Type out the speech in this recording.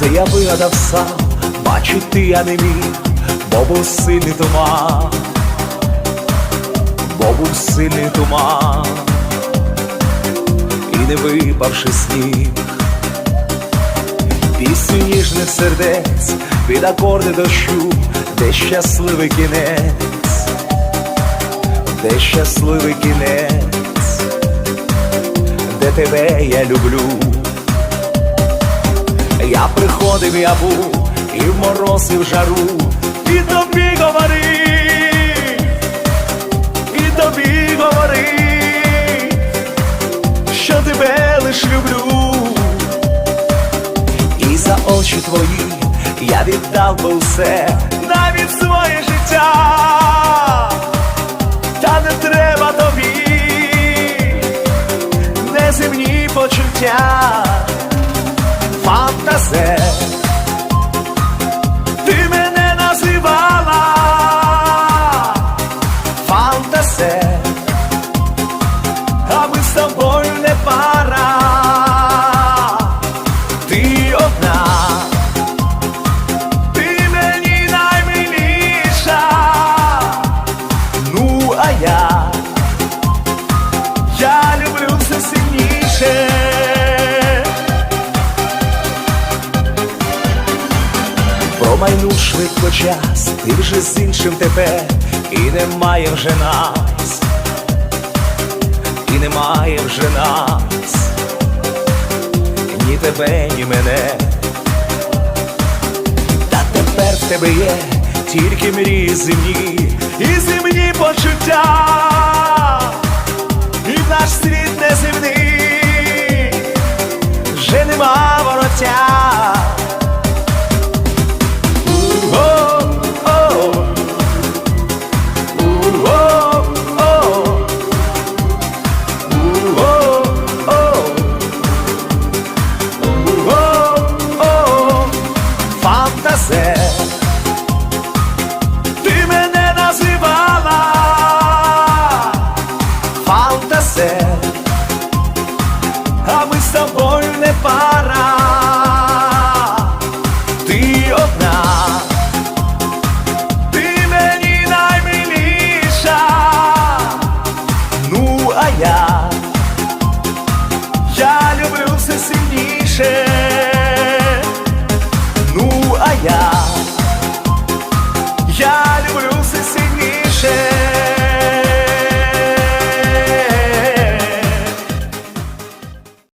Це я вигадав сам, бачити я не міг, бо був сильний туман, бо був сильний туман, і не випавши сніг, пісню ніжних сердець під акорди дощу, де щасливий кінець, де щасливий кінець, де тебе я люблю. Я приходив, я був і в мороз, і в жару, і тобі говорив, і тобі говорив, що тебе лиш люблю, і за очі твої я віддав би все, навіть своє життя, та не треба тобі, неземні почуття фантазе, швидко час, ти вже з іншим тепер, і немає вже нас, і немає вже нас, ні тебе, ні мене. Та тепер в тебе є тільки мрії земні і земні почуття, і наш світ неземний, вже нема вороття. Фантазе, а ми з тобою не пара, ти одна. Ти мені наймиліша, ну а я, я люблю все сильніше, ну а я,